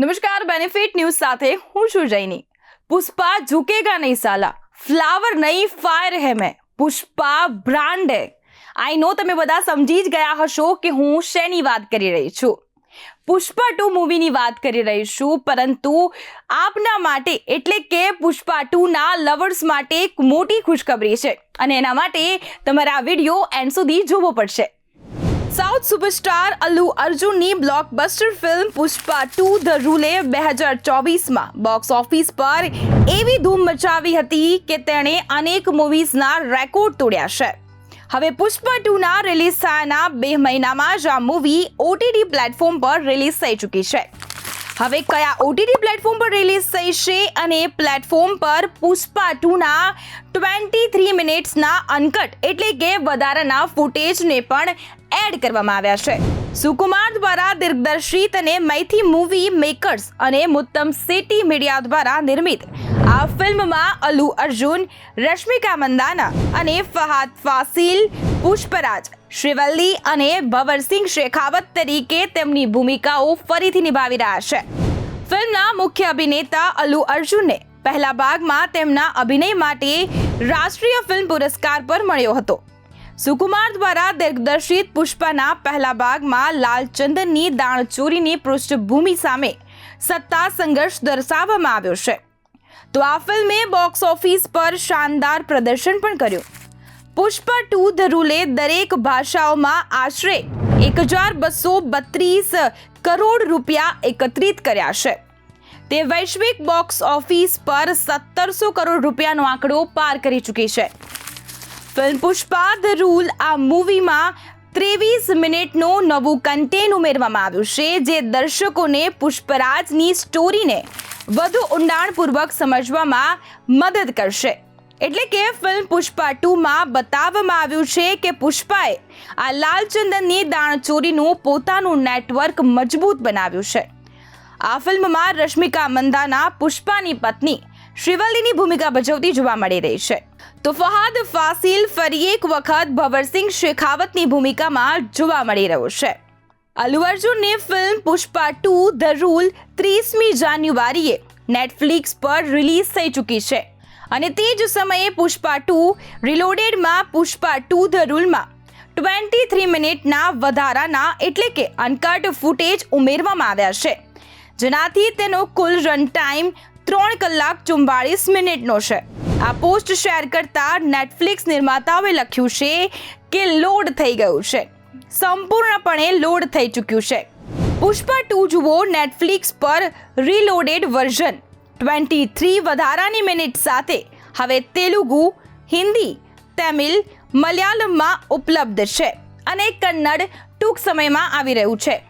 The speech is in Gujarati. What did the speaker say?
નમસ્કાર બેનિફિટ ન્યૂઝ સાથે હું છું જૈની. પુષ્પા ઝુકેગા નહીં સાલા. ફ્લાવર નહીં ફાયર હે મેં. પુષ્પા બ્રાન્ડ હે. આઈ નો તમે બધા સમજી જ ગયા હશો કે હું શેની વાત કરી રહી છું. પુષ્પા ટુ મૂવીની વાત કરી રહી છું, પરંતુ આપના માટે એટલે કે પુષ્પા ટુના લવર્સ માટે એક મોટી ખુશખબરી છે. અને એના માટે તમારે આ વીડિયો એન્ડ સુધી જોવો પડશે. South superstar Allu અર્જુનની blockbuster film Pushpa two the rule બે હજાર ચોવીસમાં બોક્સ ઓફિસ પર એવી ધૂમ મચાવી હતી કે તેણે અનેક મૂવીઝના રેકોર્ડ તોડ્યા છે. હવે પુષ્પા ટુના રિલીઝ થયાના બે મહિનામાં જ આ મૂવી ઓટીટી પ્લેટફોર્મ પર રિલીઝ થઈ ચૂકી છે. હવે કયા ઓટીટી પ્લેટફોર્મ પર રિલીઝ થઈ છે અને પ્લેટફોર્મ પર પુષ્પા ટુના ટ્વેન્ટી થ્રી મિનિટ્સના અનકટ એટલે કે વધારાના ફૂટેજને પણ એડ કરવામાં આવ્યા છે. સુકુમાર દ્વારા દિગ્દર્શિત અને મૈથી મૂવી મેકર્સ અને મુત્તમ સિટી મીડિયા દ્વારા નિર્મિત આ ફિલ્મમાં અલ્લુ અર્જુન, રશ્મિકા મંદાના અને ફહાદ ફાસિલ, પુષ્પરાજ, શ્રીવલ્લી અને ભવરસિંહ શેખાવત તરીકે તેમની ભૂમિકાઓ ફરીથી નિભાવી રહ્યા છે. ફિલ્મના મુખ્ય અભિનેતા અલ્લુ અર્જુનને પહેલા ભાગમાં તેમના અભિનય માટે રાષ્ટ્રીય ફિલ્મ પુરસ્કાર પર મળ્યો હતો. સુકુમાર દ્વારા દિગ્દર્શિત પુષ્પાના પહેલા ભાગમાં લાલચંદનની દાણચોરીની પૃષ્ઠભૂમિ સામે સત્તા સંઘર્ષ દર્શાવવામાં આવ્યો છે. તો આ ફિલ્મે બોક્સ ઓફિસ પર શાનદાર પ્રદર્શન પણ કર્યું. પુષ્પા ટુ ધ રૂલે દરેક ભાષાઓમાં આશરે એક હજાર બસો બત્રીસ કરોડ રૂપિયા એકત્રિત કર્યા છે. તે વૈશ્વિક બોક્સ ઓફિસ પર સત્તરસો કરોડ રૂપિયાનો આંકડો પાર કરી ચૂકી છે. ફિલ્મ પુષ્પા, ધ રૂલ, આ મૂવીમાં ત્રેવીસ મિનિટનું નવું કન્ટેન ઉમેરવામાં આવ્યું છે, જે દર્શકોને પુષ્પરાજની સ્ટોરીને વધુ ઊંડાણપૂર્વક સમજવામાં મદદ કરશે. એટલે કે ફિલ્મ પુષ્પા ટુમાં બતાવવામાં આવ્યું છે કે પુષ્પાએ આ લાલચંદનની દાણચોરીનું પોતાનું નેટવર્ક મજબૂત બનાવ્યું છે. આ ફિલ્મમાં રશ્મિકા મંદાના પુષ્પાની પત્ની શ્રીવલ્લીની ભૂમિકા ભજવતી જોવા મળી રહી છે. તો ફહાદ ફાસિલ ફરી એક વખત ભવરસિંહ શેખાવતની ભૂમિકામાં જોવા મળી રહ્યો છે. અલ્લુ અર્જુનની film Pushpa two, the rule ત્રીસમી જાન્યુઆરીએ નેટફ્લિક્સ પર રિલીઝ થઈ ચૂકી છે. અને તે જ સમયે પુષ્પા ટુ, રિલોડેડમાં પુષ્પા ટુ, ધ રૂલમાં ટ્વેન્ટી થ્રી મિનિટના વધારાના એટલે કે અનકટ ફૂટેજ ઉમેરવામાં આવ્યા છે. જેનાથી તેનો કુલ રન ટાઈમ ત્રણ કલાક ચુમ્બાળીસ મિનિટનો છે. આ પોસ્ટ શેર કરતા નેટફ્લિક્સ નિર્માતાઓએ લખ્યું છે કે લોડ થઈ ગયું છે. સંપૂર્ણપણે લોડ થઈ ચૂક્યું છે. પુષ્પા ટુ જુઓ નેટફ્લિક્સ પર રીલોડેડ વર્ઝન. ટ્વેન્ટી થ્રી વધારાની મિનિટ સાથે. હવે તેલુગુ, હિન્દી, તમિલ, મલયાલમમાં ઉપલબ્ધ છે. અને કન્નડ ટૂંક સમયમાં આવી રહ્યું છે.